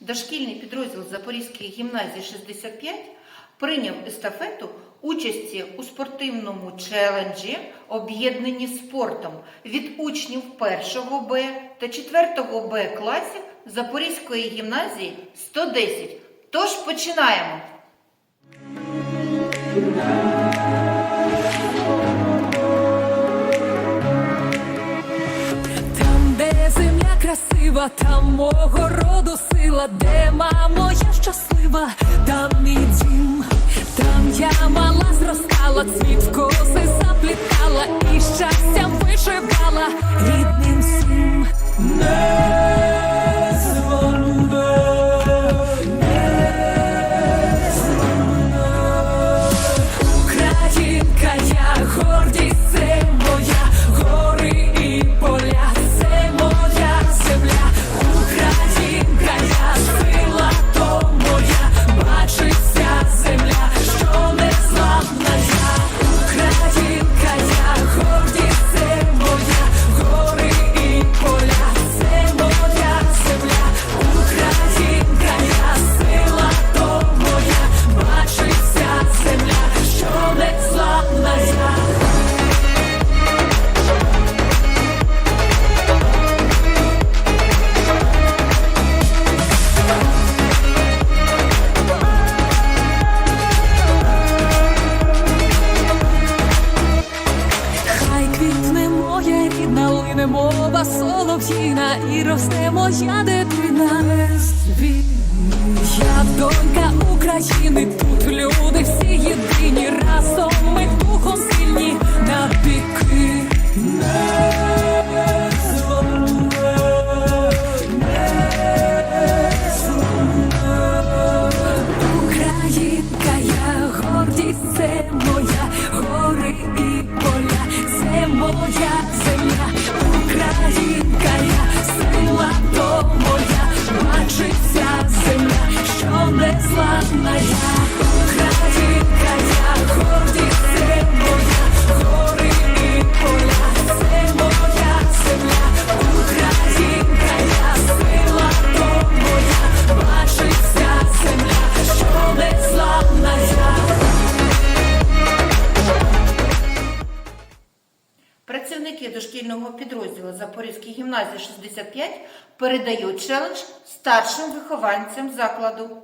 Дошкільний підрозділ Запорізької гімназії 65 прийняв естафету участі у спортивному челенджі, об'єднані спортом від учнів 1 Б та 4 Б класів Запорізької гімназії 110. Тож починаємо! жива, там мого роду сила, де мамо, я щаслива, там і дім, там я мала зростала. цвіт. мова солов'їна, і росте моя дитина. шкільного підрозділу Запорізької гімназії 65 передають челендж старшим вихованцям закладу.